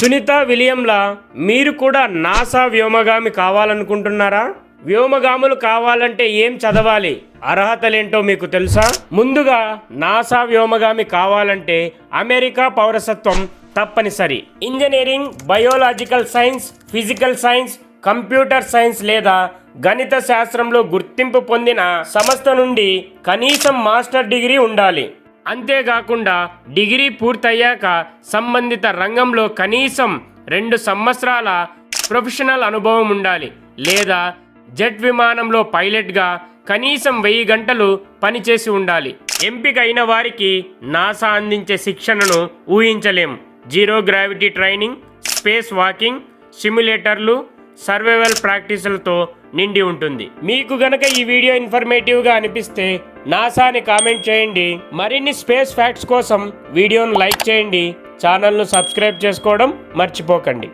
సునీత విలియంలా మీరు కూడా నాసా వ్యోమగామి కావాలనుకుంటున్నారా? వ్యోమగాములు కావాలంటే ఏం చదవాలి? అర్హతలేంటో మీకు తెలుసా? ముందుగా నాసా వ్యోమగామి కావాలంటే అమెరికా పౌరసత్వం తప్పనిసరి. Engineering biological science physical science computer science లేదా గణిత శాస్త్రంలో గుర్తింపు పొందిన సంస్థ నుండి కనీసం మాస్టర్ డిగ్రీ ఉండాలి. అంతేకాకుండా డిగ్రీ పూర్తయ్యాక సంబంధిత రంగంలో కనీసం రెండు సంవత్సరాల ప్రొఫెషనల్ అనుభవం ఉండాలి. లేదా జెట్ విమానంలో పైలట్గా కనీసం వెయ్యి గంటలు పనిచేసి ఉండాలి. ఎంపిక అయిన వారికి నాసా అందించే శిక్షణను ఊహించలేం. Zero gravity training space walking సిమ్యులేటర్లు survival ప్రాక్టీసులతో నిండి ఉంటుంది. మీకు గనక ఈ వీడియో ఇన్ఫర్మేటివ్గా అనిపిస్తే నాసాని కామెంట్ చేయండి. మరిన్ని స్పేస్ ఫ్యాక్ట్స్ కోసం వీడియోను లైక్ చేయండి. ఛానల్ను సబ్స్క్రైబ్ చేసుకోవడం మర్చిపోకండి.